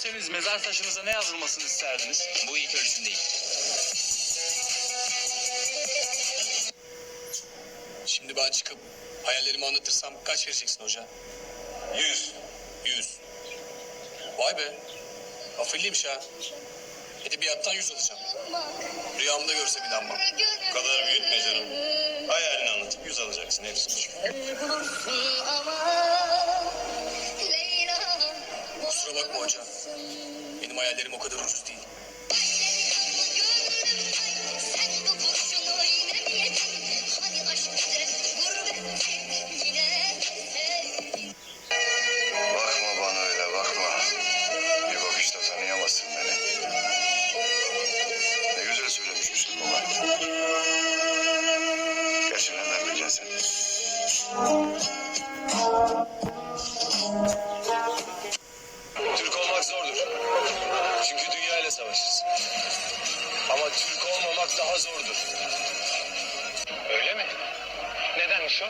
ölseniz mezar taşınıza ne yazılmasını isterdiniz? Bu ilk ölçüm değil. Şimdi ben çıkıp hayallerimi anlatırsam kaç vereceksin hoca? Yüz. Yüz. Vay be. Afilliymiş ha. Edebiyattan yüz alacağım. Rüyamda görsem inanmam. Bu kadar büyütme canım. Hayalini anlatıp yüz alacaksın hepsi. Kusura bakma hocam. Benim hayallerim o kadar ucuz değil. Bakma bana öyle bakma. Bir bakışta tanıyamazsın beni. Ne güzel söylemiş Müslüman. Gerçi nereden? Nedenmiş o?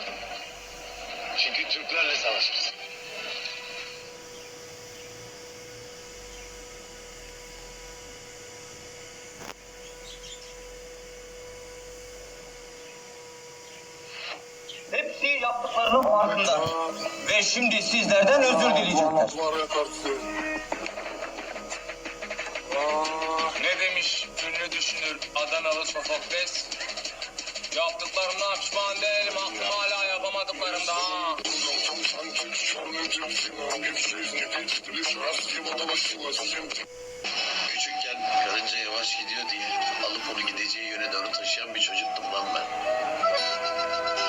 Çünkü Türklerle savaşırız. Hepsi yaptıklarının farkında. Ve şimdi sizlerden özür dileyecekler. Ne demiş ünlü düşünür Adanalı Sofokles? Yaptıklarımdan pişman değilim aklım hala yapamadıklarımda. Küçükken karınca yavaş gidiyor diye alıp onu gideceği yöne doğru taşıyan bir çocuktum lan ben.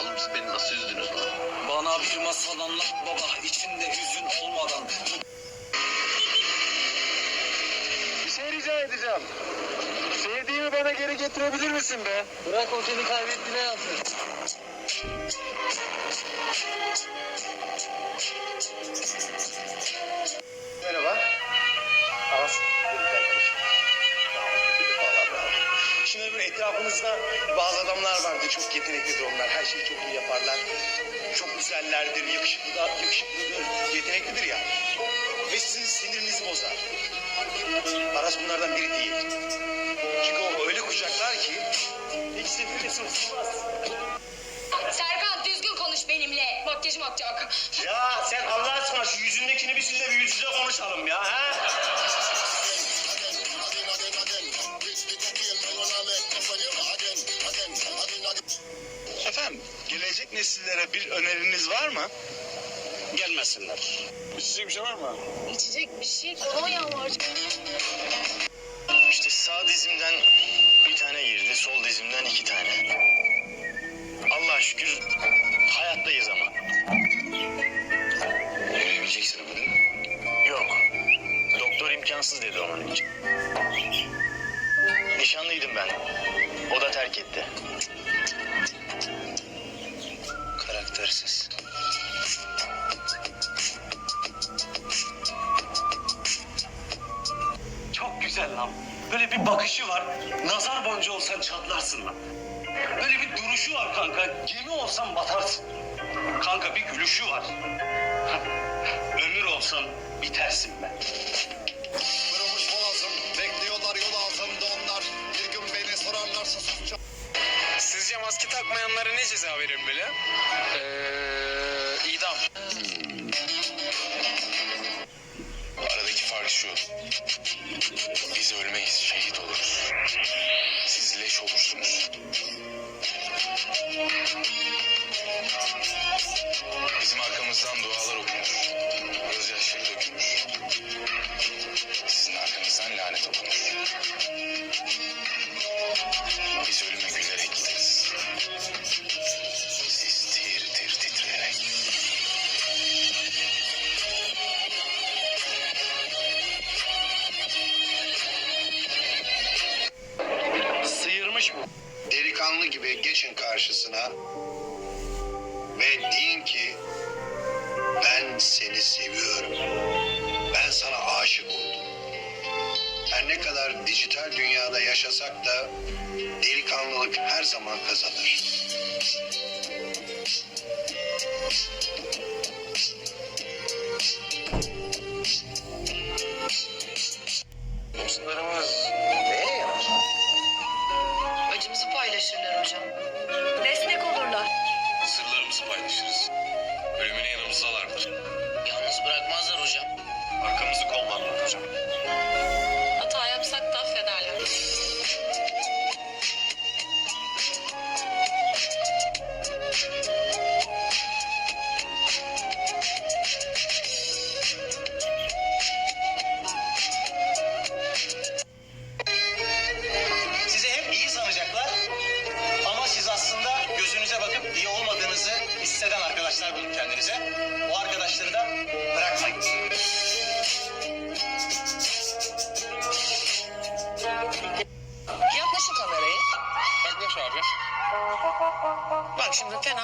Oğlum siz beni nasıl üzdünüz lan? Bana bir masal anlat baba içinde hüzün olmadan. Bir şey rica edeceğim. Bana geri getirebilir misin be? Bırak o seni kaybettiğine yapsın. Merhaba. Aras. Şimdi böyle etrafımızda bazı adamlar vardı. Çok yeteneklidir onlar. Her şeyi çok iyi yaparlar. Çok güzellerdir, yakışıklı da, yakışıklıdır, yeteneklidir ya. Ve sizin sinirinizi bozar. Aras bunlardan biri değil. Serkan düzgün konuş benimle. Makyajım atacak. Ya sen Allah aşkına şu yüzündekini bir de bir yüz yüze konuşalım ya. Ha? Efendim, gelecek nesillere bir öneriniz var mı? Gelmesinler. İçecek bir şey var mı? İçecek bir şey kolonya var. İmkansız dedi onun için. Nişanlıydım ben. O da terk etti. Karaktersiz. Çok güzel lan. Böyle bir bakışı var. Nazar boncuğu olsan çatlarsın lan. Böyle bir duruşu var kanka. Gemi olsan batarsın. Kanka bir gülüşü var. Ömür olsan bitersin ben. Takmayanlara ne ceza verilmeli? Ee, Delikanlı gibi geçin karşısına ve deyin ki ben seni seviyorum. Ben sana aşık oldum. Her ne kadar dijital dünyada yaşasak da delikanlılık her zaman kazanır.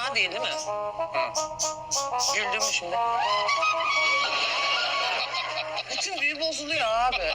Sema değil değil mi? Hı. Güldüm şimdi. Bütün büyü bozuluyor abi.